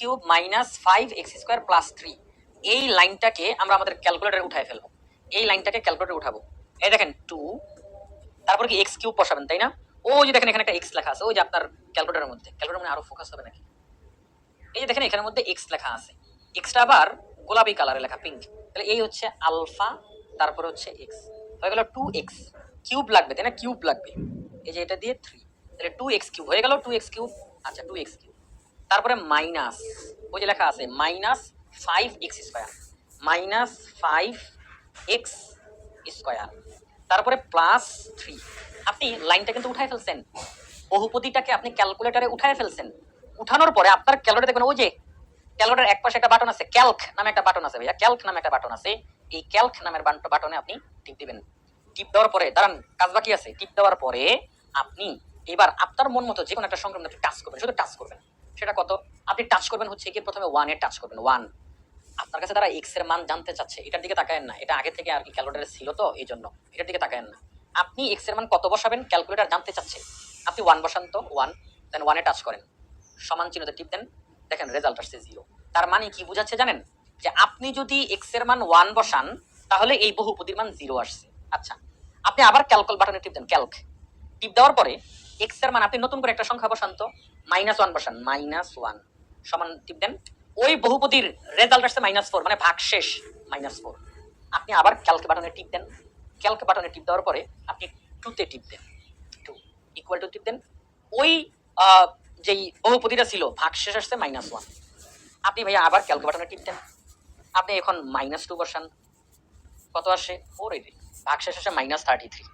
Cube minus five x square plus three. এই লাইনটাকে আমরা আমাদের ক্যালকুলেটারে উঠায় ফেলব। এই লাইনটাকে ক্যালকুলেটারে উঠাবো। এই দেখেন, টু, তারপর কি এক্স কিউব বসাবেন, তাই না? ও যে দেখেন, এখানে একটা এক্স লেখা আছে, ওই যে আপনার ক্যালকুলেটারের মধ্যে। ক্যালকুলেটার মানে আরও ফোকাস হবে নাকি? এই যে দেখেন, এখানের মধ্যে এক্স লেখা আছে। এক্সটা আবার গোলাপি কালারে লেখা পিঙ্ক তাহলে এই হচ্ছে আলফা তারপর হচ্ছে এক্স হয়ে গেল টু এক্স কিউব লাগবে, তাই না? কিউব লাগবে। এই যে এটা দিয়ে থ্রি তাহলে টু এক্স কিউব হয়ে গেল টু এক্স কিউব। আচ্ছা টু এক্স কিউব। তারপরে মাইনাস ওই যে লেখা আছে minus five x square minus five x square তারপরে প্লাস থ্রি আপনি লাইনটা কিন্তু উঠায় ফেলছেন। বহুপতিটাকে আপনি ক্যালকুলেটারে উঠায় ফেলছেন। উঠানোর পরে আপনার ক্যালকুলেটার দেখবেন, ওই যে ক্যালকুলেটার এক পাশে একটা বাটন আছে ক্যালক নামে একটা বাটন আছে ভাইয়া ক্যালক নামে একটা বাটন আছে। এই ক্যালক নামের বাটনে আপনি টিপ দিবেন। টিপ দেওয়ার পরে, দাঁড়ান, কাজ বাকি আছে। টিপ দেওয়ার পরে আপনি এবার আপনার মন মতো যে কোনো একটা সংক্রমণ আপনি টাচ করবেন, শুধু টাচ করবেন। সেটা কত? আপনি টাচ করবেন হচ্ছে কি? প্রথমে ওয়ানে টাচ করবেন ওয়ান আপনার কাছে তারা এক্সের মান জানতে চাচ্ছে, এটার দিকে তাকায়েন না। এটা আগে থেকে আর কি ক্যালকুলেটারে ছিল তো, এই জন্য। এটার দিকে তাকায়েন না। আপনি এক্সের মান কত বসাবেন? ক্যালকুলেটার জানতে চাচ্ছে। আপনি ওয়ান বসান তো ওয়ান দেন ওয়ানে টাচ করেন। সমান চিহ্নতে টিপ দেন, দেখেন রেজাল্ট আসছে জিরো তার মানে কি বুঝাচ্ছে জানেন? যে আপনি যদি এক্সের মান ওয়ান বসান, তাহলে এই বহুপদীর মান জিরো আসছে। আচ্ছা আপনি আবার ক্যালকুল বাটনে টিপ দেন ক্যালক টিপ দেওয়ার পরে এক্সের মান, আপনি নতুন করে একটা সংখ্যা বসান তো মাইনাস ওয়ান বসান মাইনাস ওয়ান সমান টিপ দেন। ওই বহুপতির রেজাল্ট আসছে মাইনাস ফোর মানে ভাগ শেষ মাইনাস ফোর আপনি আবার ক্যালক বাটনে টিপ দেন। ক্যালক বাটনে টিপ দেওয়ার পরে আপনি টুতে টিপ দেন। টু ইকুয়াল টু টিপ দেন। ওই যেই বহুপতিটা ছিল ভাগ শেষ আসছে মাইনাস ওয়ান আপনি ভাইয়া আবার ক্যালক বাটনে টিপ দেন। আপনি এখন মাইনাস টু বসান। কত আসে? ফোর এই ভাগ শেষ আসে মাইনাস থার্টি থ্রি